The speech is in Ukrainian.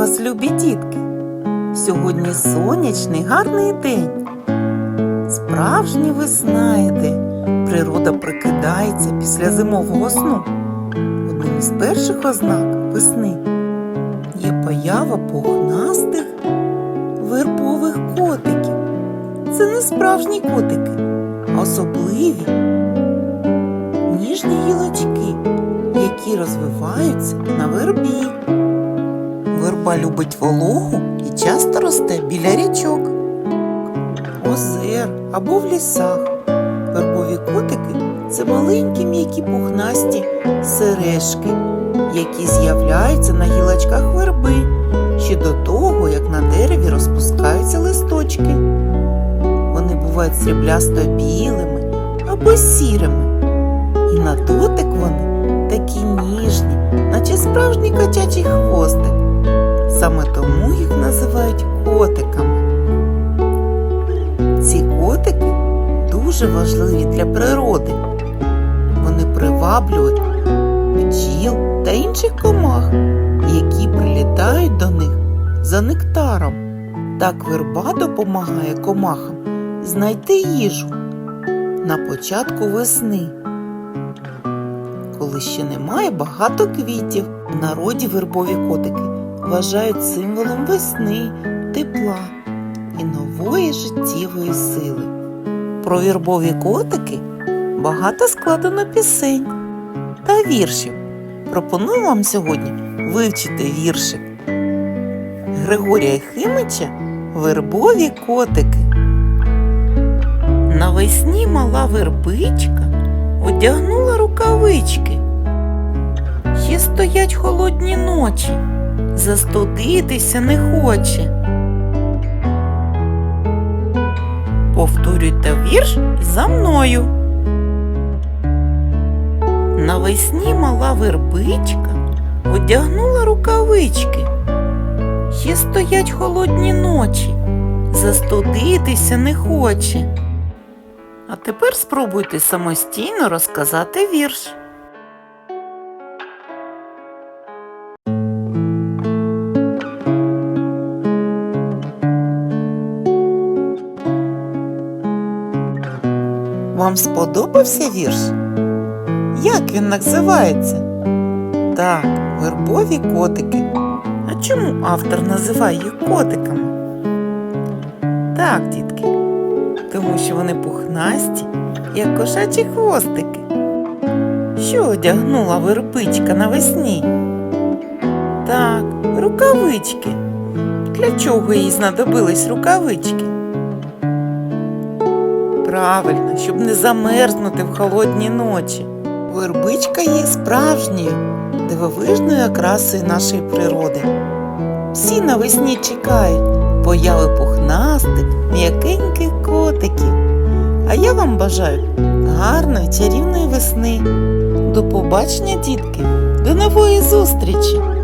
вас, любі дітки! Сьогодні сонячний гарний день. Справжній ви знаєте, природа прикидається після зимового сну. Одним із перших ознак весни є поява пухнастих вербових котиків. Це не справжні котики, а особливі ніжні гілочки, які розвиваються на вербі. Верба любить вологу і часто росте біля річок, озер або в лісах. Вербові котики це маленькі м'які пухнасті сережки, які з'являються на гілочках верби ще до того, як на дереві розпускаються листочки. Вони бувають сріблясто білими або сірими. І на дотик вони такі ніжні, наче справжній котячий хвостик. Саме тому їх називають котиками. Ці котики дуже важливі для природи. Вони приваблюють бджіл та інших комах, які прилітають до них за нектаром. Так верба допомагає комахам знайти їжу на початку весни. Коли ще немає багато квітів, в народі вербові котики вважають символом весни, тепла і нової життєвої сили. Про вірбові котики багато складено пісень та віршів. Пропоную вам сьогодні вивчити віршик Григорія Химича Вербові котики. Навесні мала вербичка одягнула рукавички. Ще стоять холодні ночі, застудитися не хоче. Повторюйте вірш за мною. Навесні мала вербичка одягнула рукавички. Ще стоять холодні ночі, застудитися не хоче. А тепер спробуйте самостійно розказати вірш. Вам сподобався вірш? Як він називається? Так, вербові котики. А чому автор називає їх котиками? Так, дітки, тому що вони пухнасті, як кошачі хвостики. Що одягнула вербичка навесні? Так, рукавички. Для чого їй знадобились рукавички? Правильно, щоб не замерзнути в холодні ночі. Вербичка є справжньою, дивовижною окрасою нашої природи. Всі навесні чекають появи пухнастих, м'якеньких котиків. А я вам бажаю гарної чарівної весни. До побачення, дітки, до нової зустрічі!